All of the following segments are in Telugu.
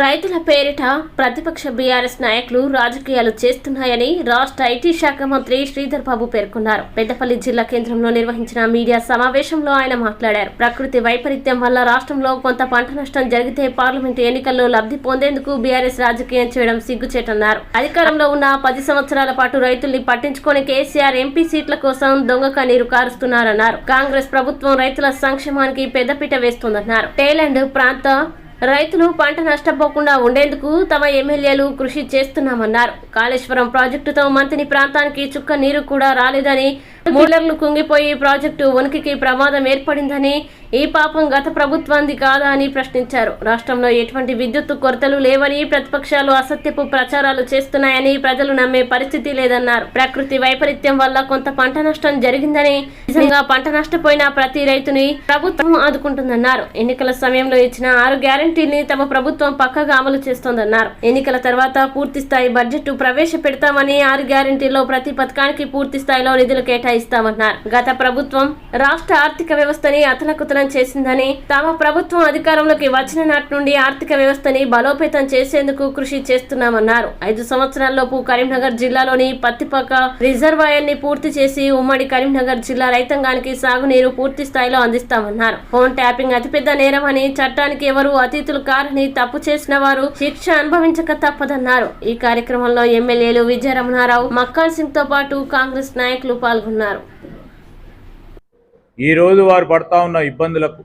రైతుల పేరిట ప్రతిపక్ష బీఆర్ఎస్ నాయకులు రాజకీయాలు చేస్తున్నాయని రాష్ట్ర ఐటీ శాఖ మంత్రి శ్రీధర్ బాబు పేర్కొన్నారు. పెద్దపల్లి జిల్లా కేంద్రంలో నిర్వహించిన మీడియా సమావేశంలో ఆయన మాట్లాడారు. ప్రకృతి వైపరీత్యం వల్ల రాష్ట్రంలో కొంత పంట నష్టం జరిగితే పార్లమెంటు ఎన్నికల్లో లబ్ధి పొందేందుకు బీఆర్ఎస్ రాజకీయం చేయడం సిగ్గుచేటన్నారు. అధికారంలో ఉన్న పది సంవత్సరాల పాటు రైతుల్ని పట్టించుకొని కేసీఆర్ ఎంపీ సీట్ల కోసం దొంగక నీరు కారుస్తున్నారన్నారు. కాంగ్రెస్ ప్రభుత్వం రైతుల సంక్షేమానికి పెద్దపీట వేస్తోందన్నారు. టేలండ్ ప్రాంత రైతులు పంట నష్టపోకుండా ఉండేందుకు తమ ఎమ్మెల్యేలు కృషి చేస్తున్నామన్నారు. కాళేశ్వరం ప్రాజెక్టుతో మంతిని ప్రాంతానికి చుక్క నీరు కూడా రాలేదని మూలర్లు కుంగిపోయి ప్రాజెక్టు ఉనికికి ప్రమాదం ఏర్పడిందని ఈ పాపం గత ప్రభుత్వానికి కాదా అని ప్రశ్నించారు. రాష్ట్రంలో ఎటువంటి విద్యుత్ కొరతలు లేవని ప్రతిపక్షాలు అసత్యపు ప్రచారాలు చేస్తున్నాయని ప్రజలు నమ్మే పరిస్థితి లేదన్నారు. ప్రకృతి వైపరీత్యం వల్ల కొంత పంట నష్టం జరిగిందని నిజంగా పంట నష్టపోయిన ప్రతి రైతుని ప్రభుత్వం ఆదుకుంటుందన్నారు. ఎన్నికల సమయంలో ఇచ్చిన ఆరు గ్యారంటీని తమ ప్రభుత్వం పక్కగా అమలు చేస్తోందన్నారు. ఎన్నికల తర్వాత పూర్తి స్థాయి బడ్జెట్ ప్రవేశపెడతామని ఆరు గ్యారంటీలో ప్రతి పథకానికి పూర్తి స్థాయిలో నిధులు ఇస్తామన్నారు గత ప్రభుత్వం రాష్ట్ర ఆర్థిక వ్యవస్థని అతలకుతలం చేసిందని తమ ప్రభుత్వం అధికారంలోకి వచ్చిన నాటి నుండి ఆర్థిక వ్యవస్థని బలోపేతం చేసేందుకు కృషి చేస్తున్నామన్నారు. ఐదు సంవత్సరాల్లోపు కరీంనగర్ జిల్లాలోని పత్తిపక్క రిజర్వాయర్ని పూర్తి చేసి ఉమ్మడి కరీంనగర్ జిల్లా రైతాంగానికి సాగునీరు పూర్తి స్థాయిలో అందిస్తామన్నారు. ఫోన్ ట్యాపింగ్ అతిపెద్ద నేరమని చట్టానికి ఎవరు అతిథులు కారని తప్పు చేసిన వారు శిక్ష అనుభవించక తప్పదన్నారు. ఈ కార్యక్రమంలో ఎమ్మెల్యేలు విజయరమణారావు మక్కాల్ సింగ్తో పాటు కాంగ్రెస్ నాయకులు పాల్గొన్నారు. ఈరోజు వారు పడతా ఉన్న ఇబ్బందులకు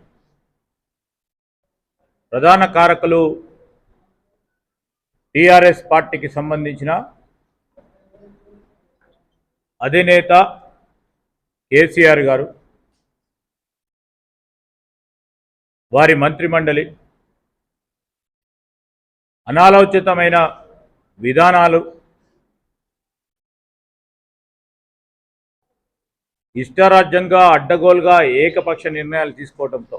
ప్రధాన కారకులు టిఆర్ఎస్ పార్టీకి సంబంధించిన అధినేత కేసీఆర్ గారు వారి మంత్రిమండలి అనాలోచితమైన విధానాలు ఇష్టారాజ్యంగా అడ్డగోలుగా ఏకపక్ష నిర్ణయాలు తీసుకోవడంతో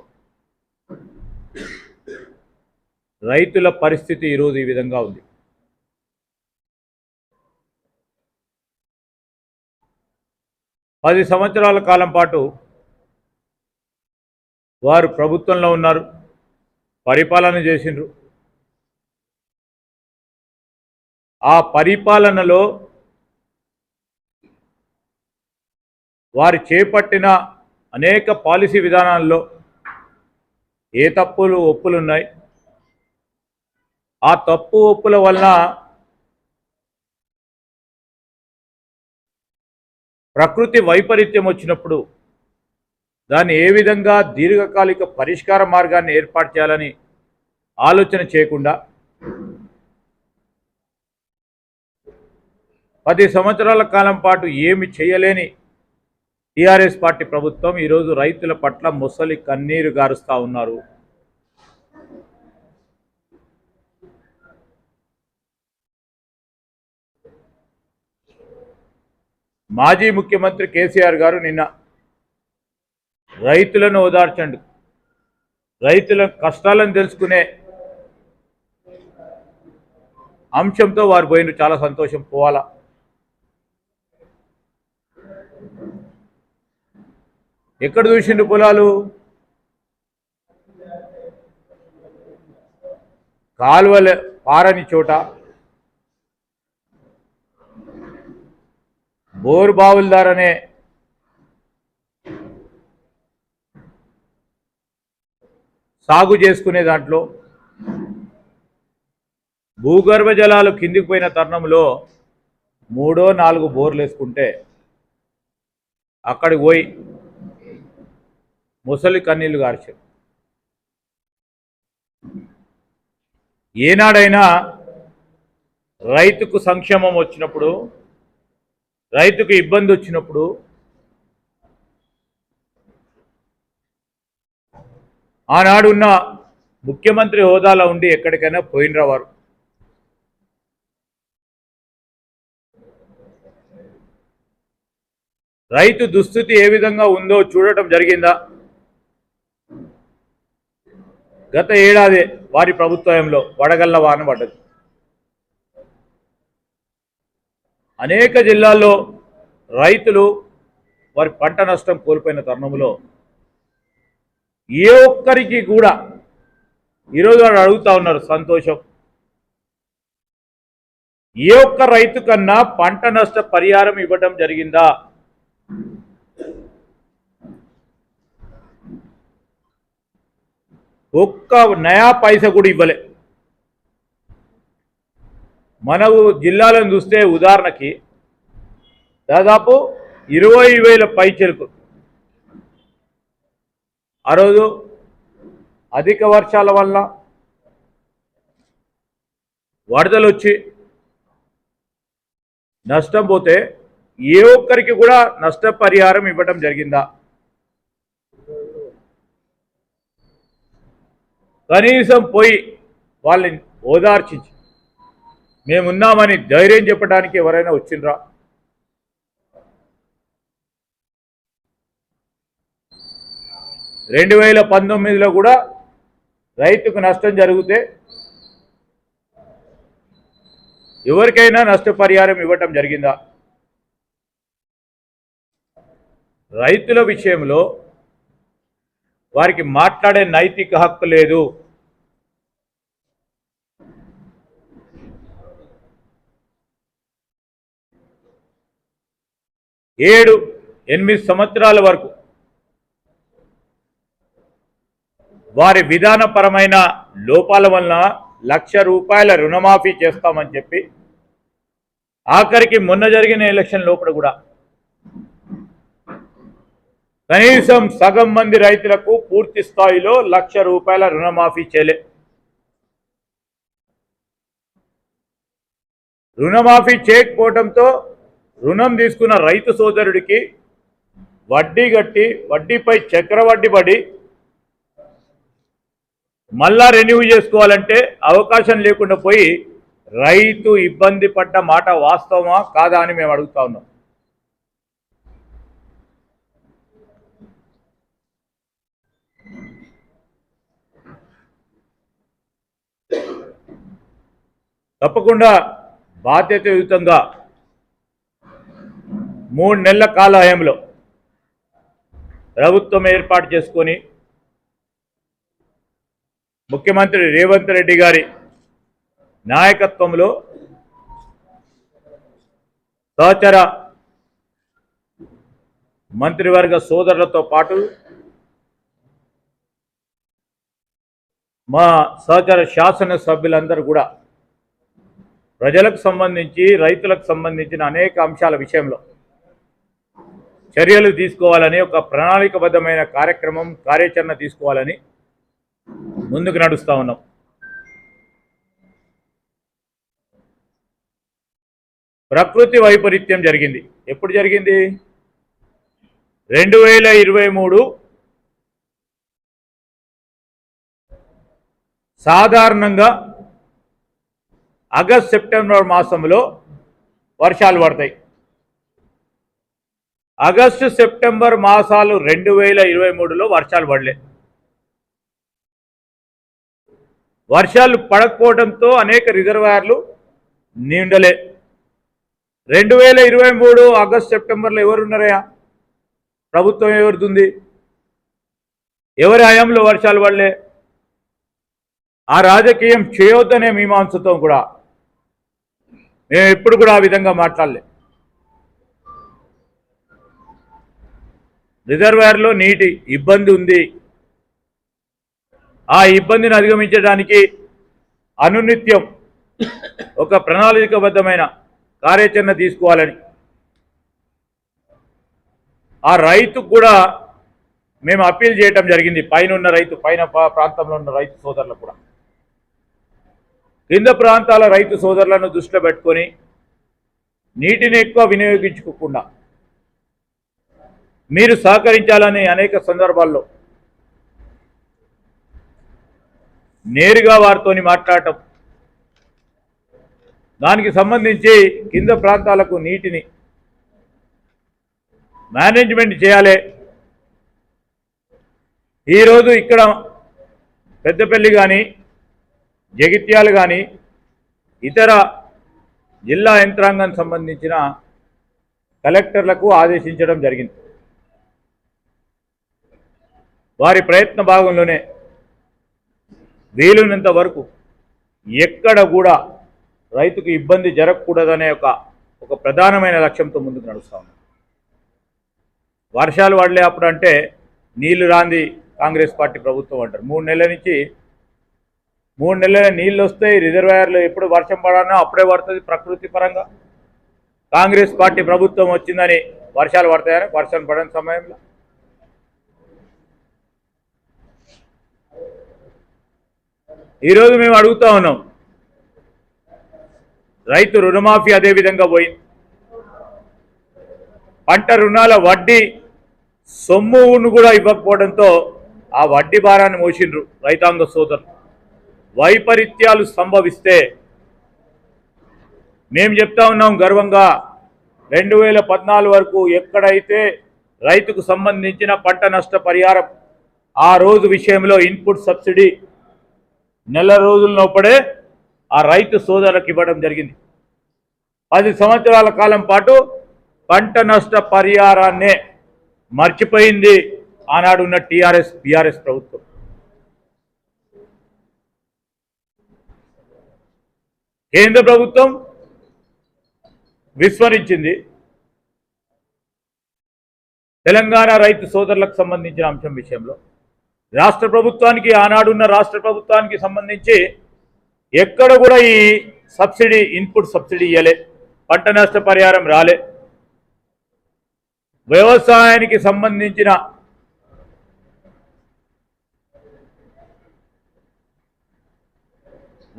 రైతుల పరిస్థితి ఈరోజు ఈ విధంగా ఉంది. పది సంవత్సరాల కాలం పాటు వారు ప్రభుత్వంలో ఉన్నారు పరిపాలన చేసిండ్రు. ఆ పరిపాలనలో వారు చేపట్టిన అనేక పాలసీ విధానాల్లో ఏ తప్పులు ఒప్పులు ఉన్నాయి ఆ తప్పు ఒప్పుల వలన ప్రకృతి వైపరీత్యం వచ్చినప్పుడు దాన్ని ఏ విధంగా దీర్ఘకాలిక పరిష్కార మార్గాన్ని ఏర్పాటు చేయాలని ఆలోచన చేయకుండా పది సంవత్సరాల కాలం పాటు ఏమి చేయలేని టీఆర్ఎస్ పార్టీ ప్రభుత్వం ఈరోజు రైతుల పట్ల ముసలి కన్నీరు గారుస్తూ ఉన్నారు. మాజీ ముఖ్యమంత్రి కేసీఆర్ గారు నిన్న రైతులను ఓదార్చండి. రైతుల కష్టాలను తెలుసుకునే అంశంతో వారు పోయిన చాలా సంతోషం. పోవాలా? ఎక్కడ చూసిండు పొలాలు? కాలువల పారని చోట. బోరు బావులదారనే సాగు చేసుకునే దాంట్లో భూగర్భ జలాలు కిందికి పోయిన తరుణంలో మూడో నాలుగు బోర్లు వేసుకుంటే అక్కడికి పోయి ముసలి కన్నీళ్ళు గార్చారు. ఏనాడైనా రైతుకు సంక్షేమం వచ్చినప్పుడు రైతుకు ఇబ్బంది వచ్చినప్పుడు ఆనాడు ఉన్న ముఖ్యమంత్రి హోదాలో ఉండి ఎక్కడికైనా పోయినరా వారు? రైతు దుస్థితి ఏ విధంగా ఉందో చూడటం జరిగిందా? గత ఏడాది వారి ప్రభుత్వంలో వడగళ్ళ వాన పడ్డది. అనేక జిల్లాల్లో రైతులు వారి పంట నష్టం కోల్పోయిన తరుణంలో ఏ ఒక్కరికి కూడా ఈరోజు వాడు అడుగుతా ఉన్నారు సంతోషం. ఏ ఒక్క రైతు కన్నా పంట నష్ట పరిహారం ఇవ్వడం జరిగిందా? ఒక్క నయా పైస కూడా ఇవ్వలే. మన జిల్లాలను చూస్తే ఉదాహరణకి దాదాపు ఇరవై వేల పైచెలకు ఆ రోజు అధిక వర్షాల వల్ల వరదలు వచ్చి నష్టం పోతే ఏ ఒక్కరికి కూడా నష్టపరిహారం ఇవ్వడం జరిగిందా? కనీసం పోయి వాళ్ళని ఓదార్చించి. మేమున్నామని ధైర్యం చెప్పడానికి ఎవరైనా వచ్చిండ్రా? రెండు వేల పంతొమ్మిదిలో కూడా రైతుకు నష్టం జరిగితే ఎవరికైనా నష్టపరిహారం ఇవ్వటం జరిగిందా? రైతుల విషయంలో వారికి మాట్లాడే నైతిక హక్కు లేదు. ఏడు ఎనిమిది సంవత్సరాల వరకు వారి విధానపరమైన లోపాల వలన లక్ష రూపాయల రుణమాఫీ చేస్తామని చెప్పి ఆఖరికి మొన్న జరిగిన ఎలక్షన్ లోపల కూడా కనీసం సగం మంది రైతులకు పూర్తి స్థాయిలో లక్ష రూపాయల రుణమాఫీ చేయలే. రుణమాఫీ చేయకపోవడంతో రుణం తీసుకున్న రైతు సోదరుడికి వడ్డీ కట్టి వడ్డీపై చక్రవడ్డీ పడి మళ్ళా రెన్యూ చేసుకోవాలంటే అవకాశం లేకుండా పోయి రైతు ఇబ్బంది పడ్డ మాట వాస్తవమా కాదా అని మేము అడుగుతా ఉన్నాం. తప్పకుండా బాధ్యతయుతంగా మూడు నెలల కాలహయంలో ప్రభుత్వం ఏర్పాటు చేసుకొని ముఖ్యమంత్రి రేవంత్ రెడ్డి గారి నాయకత్వంలో సహచర మంత్రివర్గ సోదరులతో పాటు మా సహచర శాసన సభ్యులందరూ కూడా ప్రజలకు సంబంధించి రైతులకు సంబంధించిన అనేక అంశాల విషయంలో చర్యలు తీసుకోవాలని ఒక ప్రణాళికబద్ధమైన కార్యక్రమం కార్యాచరణ తీసుకోవాలని ముందుకు నడుస్తా ఉన్నాం. ప్రకృతి వైపరీత్యం జరిగింది. ఎప్పుడు జరిగింది? రెండు వేల ఇరవై మూడు సాధారణంగా ఆగస్ట్ సెప్టెంబర్ మాసంలో వర్షాలు పడతాయి. ఆగస్టు సెప్టెంబర్ మాసాలు రెండు వేల ఇరవై మూడులో వర్షాలు పడలే. వర్షాలు పడకపోవడంతో అనేక రిజర్వాయర్లు నిండలే. రెండు వేల ఇరవై మూడు ఆగస్ట్ సెప్టెంబర్లో ఎవరున్నారయా ప్రభుత్వం ఎవరిది ఎవరి హయాంలో వర్షాలు పడలే? ఆ రాజకీయం చేయొద్దనే మీమాంసతో కూడా మేము ఎప్పుడు కూడా ఆ విధంగా మాట్లాడలే. రిజర్వాయర్లో నీటి ఇబ్బంది ఉంది. ఆ ఇబ్బందిని అధిగమించడానికి అనునిత్యం ఒక ప్రణాళికబద్ధమైన కార్యాచరణ తీసుకోవాలని. ఆ రైతుకు కూడా మేము అప్పీల్ చేయటం జరిగింది. పైన ఉన్న రైతు పైన పా- ప్రాంతంలో ఉన్న రైతు సోదరులకు కూడా. కింద ప్రాంతాల రైతు సోదరులను దృష్టిలో పెట్టుకొని నీటిని ఎక్కువ వినియోగించుకోకుండా మీరు సహకరించాలని అనేక సందర్భాల్లో నేరుగా వారితోని మాట్లాడటం దానికి సంబంధించి కింద ప్రాంతాలకు నీటిని మేనేజ్మెంట్ చేయాలి. ఈరోజు ఇక్కడ పెద్దపల్లి కానీ జగిత్యాలు కానీ ఇతర జిల్లా యంత్రాంగం సంబంధించిన కలెక్టర్లకు ఆదేశించడం జరిగింది. వారి ప్రయత్న భాగంలోనే వీలునంత వరకు ఎక్కడ కూడా రైతుకు ఇబ్బంది జరగకూడదనే ఒక ఒక ప్రధానమైన లక్ష్యంతో ముందుకు నడుస్తూ ఉన్నాం. వర్షాలు పడలే అప్పుడు అంటే నీళ్ళు రాంది కాంగ్రెస్ పార్టీ ప్రభుత్వం అంటారు. మూడు నెలల నుంచి మూడు నెలల నీళ్ళు వస్తాయి రిజర్వాయర్లు ఎప్పుడు వర్షం పడానో అప్పుడే పడుతుంది ప్రకృతి పరంగా. కాంగ్రెస్ పార్టీ ప్రభుత్వం వచ్చిందని వర్షాలు పడతాయని వర్షం పడని సమయంలో. ఈరోజు మేము అడుగుతా ఉన్నాం రైతు రుణమాఫీ అదేవిధంగా పోయింది. పంట రుణాల వడ్డీ సొమ్మును కూడా ఇవ్వకపోవడంతో ఆ వడ్డీ భారాన్ని మోసిండ్రు రైతాంగ సోదరులు. వైపరీత్యాలు సంభవిస్తే మేము చెప్తా ఉన్నాం గర్వంగా రెండు వేల పద్నాలుగు వరకు ఎక్కడైతే రైతుకు సంబంధించిన పంట నష్ట పరిహారం ఆ రోజు విషయంలో ఇన్పుట్ సబ్సిడీ నెల రోజుల లోపడే ఆ రైతు సోదరులకు ఇవ్వడం జరిగింది. పది సంవత్సరాల కాలం పాటు పంట నష్ట పరిహారాన్నే మర్చిపోయింది ఆనాడున్న టీఆర్ఎస్ బీఆర్ఎస్ ప్రభుత్వం. కేంద్ర ప్రభుత్వం విస్మరించింది. తెలంగాణ రైతు సోదరులకు సంబంధించిన అంశం విషయంలో. రాష్ట్ర ప్రభుత్వానికి ఆనాడున్న రాష్ట్ర ప్రభుత్వానికి సంబంధించి ఎక్కడ కూడా ఈ సబ్సిడీ ఇన్పుట్ సబ్సిడీ ఇవ్వలే పంట నష్ట పరిహారం రాలే. వ్యవసాయానికి సంబంధించిన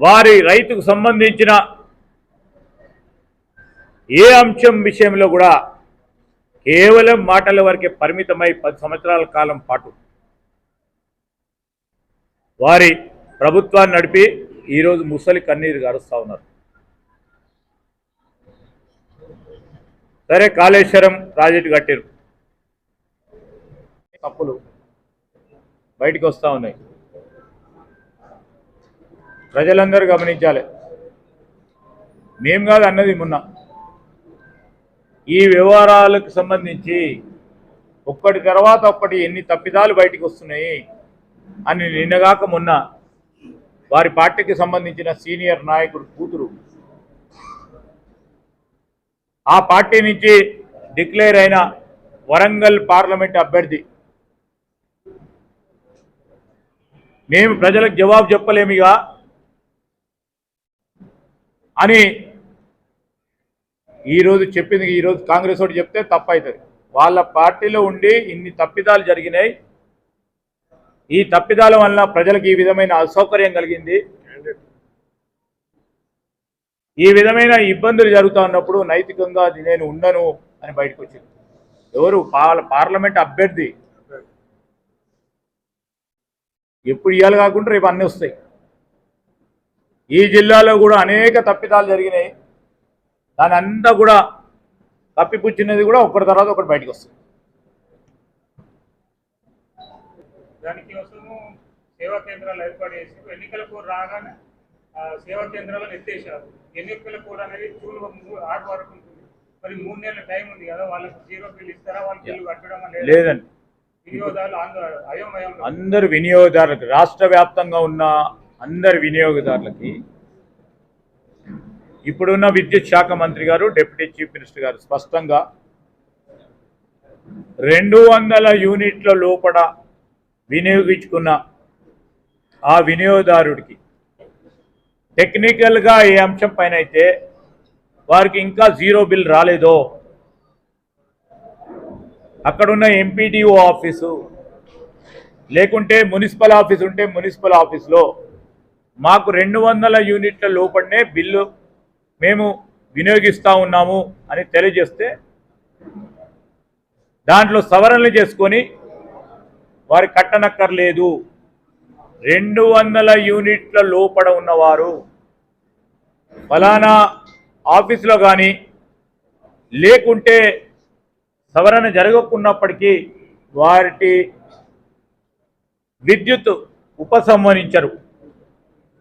వారి రైతుకు సంబంధించిన ఏ అంశం విషయంలో కూడా కేవలం మాటల వరకే పరిమితమై పది సంవత్సరాల కాలం పాటు వారి ప్రభుత్వాన్ని నడిపి ఈరోజు ముసలి కన్నీరు గారుస్తా ఉన్నారు. సరే కాళేశ్వరం ప్రాజెక్టు కట్టారు. తప్పులు బయటికి వస్తూ ఉన్నాయి. ప్రజలందరూ గమనించాలి. మేం కాదు అన్నది మొన్న. ఈ వ్యవహారాలకు సంబంధించి ఒక్కటి తర్వాత ఒక్కటి ఎన్ని తప్పిదాలు బయటికి వస్తున్నాయి అని నిన్నగాక మొన్న వారి పార్టీకి సంబంధించిన సీనియర్ నాయకుడు కూతురు. ఆ పార్టీ నుంచి డిక్లేర్ అయిన వరంగల్ పార్లమెంట్ అభ్యర్థి. మేము ప్రజలకు జవాబు చెప్పలేమిగా అని ఈరోజు చెప్పింది ఈరోజు కాంగ్రెస్ వాడు చెప్తే తప్పవుతుంది వాళ్ళ పార్టీలో ఉండి ఇన్ని తప్పిదాలు జరిగినాయి. ఈ తప్పిదాల వల్ల ప్రజలకు ఈ విధమైన అసౌకర్యం కలిగింది. ఈ విధమైన ఇబ్బందులు జరుగుతూ ఉన్నప్పుడు నైతికంగా అది నేను ఉండను అని బయటకు వచ్చింది ఎవరు? పాల పార్లమెంట్ అభ్యర్థి. ఎప్పుడు ఇవ్వాలి కాకుండా రేపు అన్నీ వస్తాయి. ఈ జిల్లాలో కూడా అనేక తప్పిదాలు జరిగినాయి. దాని అంతా కూడా తప్పిపుచ్చినది కూడా ఒకటి తర్వాత ఒకటి బయటకు వస్తుంది. దానికి కోసము సేవా కేంద్రాలు ఏర్పాటు చేసి ఎన్నికల కోడ్ రాగానే సేవా కేంద్రాలను ఎత్తేసారు ఎన్నికల కోడ్ అనేది జూన్ ఆరు వరకు ఉంటుంది. మరి మూడు నెలల టైం ఉంది కదా వాళ్ళకి జీరో బిల్ ఇస్తారా వాళ్ళు బిల్లు కట్టడం లేదా? లేదండి. వినియోగదారులు అందరు వినియోగదారులకు రాష్ట్ర వ్యాప్తంగా ఉన్న అందరి వినియోగదారులకి ఇప్పుడున్న విద్యుత్ శాఖ మంత్రి గారు డిప్యూటీ చీఫ్ మినిస్టర్ గారు స్పష్టంగా రెండు వందల యూనిట్ల లోపల వినియోగించుకున్న ఆ వినియోగదారుడికి టెక్నికల్గా ఏ అంశం పైన అయితే వారికి ఇంకా జీరో బిల్ రాలేదో అక్కడున్న ఎంపీడీఓ ఆఫీసు లేకుంటే మున్సిపల్ ఆఫీస్ ఉంటే మున్సిపల్ ఆఫీస్లో మాకు రెండు వందల యూనిట్ల లోపలనే బిల్లు మేము వినియోగిస్తూ ఉన్నాము అని తెలియజేస్తే దాంట్లో సవరణలు చేసుకొని వారి కట్టనక్కర్లేదు. రెండు వందల యూనిట్ల లోపల ఉన్నవారు ఫలానా ఆఫీసులో కానీ లేకుంటే సవరణ జరగకున్నప్పటికీ వారి విద్యుత్ ఉపసంహరించరు.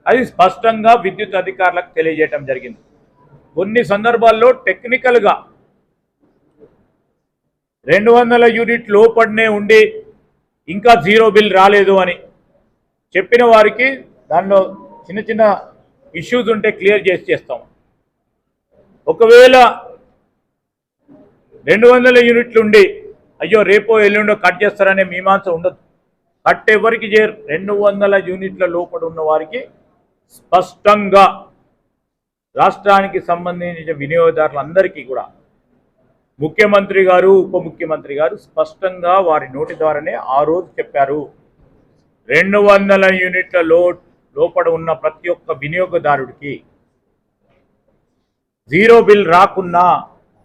అది స్పష్టంగా విద్యుత్ అధికారులకు తెలియజేయటం జరిగింది. కొన్ని సందర్భాల్లో టెక్నికల్గా రెండు వందల యూనిట్ లోపడనే ఉండి ఇంకా జీరో బిల్ రాలేదు అని చెప్పిన వారికి దానిలో చిన్న చిన్న ఇష్యూస్ ఉంటే క్లియర్ చేసి చేస్తాం. ఒకవేళ రెండు వందల యూనిట్లు ఉండి అయ్యో రేపో ఎల్లుండో కట్ చేస్తారనే మీమాంస ఉండదు. కట్ ఎవరికి చేయరు రెండు వందల యూనిట్ల లోపల ఉన్న వారికి స్పష్టంగా రాష్ట్రానికి సంబంధించిన వినియోగదారులందరికీ కూడా ముఖ్యమంత్రి గారు ఉప ముఖ్యమంత్రి గారు స్పష్టంగా వారి నోటి ద్వారానే ఆ రోజు చెప్పారు. రెండు వందల యూనిట్ల లో లోపల ఉన్న ప్రతి ఒక్క వినియోగదారుడికి జీరో బిల్ రాకున్నా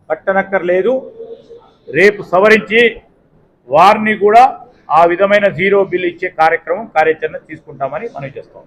కట్టనక్కర్లేదు. రేపు సవరించి వారిని కూడా ఆ విధమైన జీరో బిల్ ఇచ్చే కార్యక్రమం కార్యాచరణ తీసుకుంటామని మనం చేస్తాం.